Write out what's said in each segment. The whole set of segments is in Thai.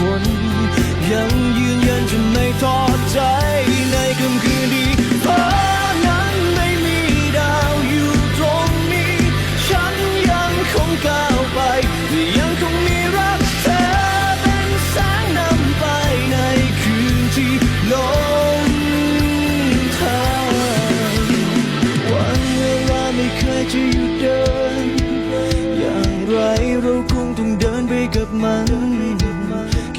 คน ยังยืนยันจะไม่ทอดใจในค่ำคืนนี้เพราะนั้นไม่มีดาวอยู่ตรงนี้ ฉันยังคงก้าวไป ยังคงมีรักเธอเป็นแสงนำไปในคืนที่ลงทางวันเวลาไม่เคยจะหยุดเดิน อย่างไรเราคงต้องเดินไปกับมัน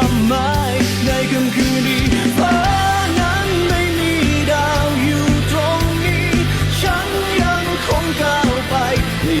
ม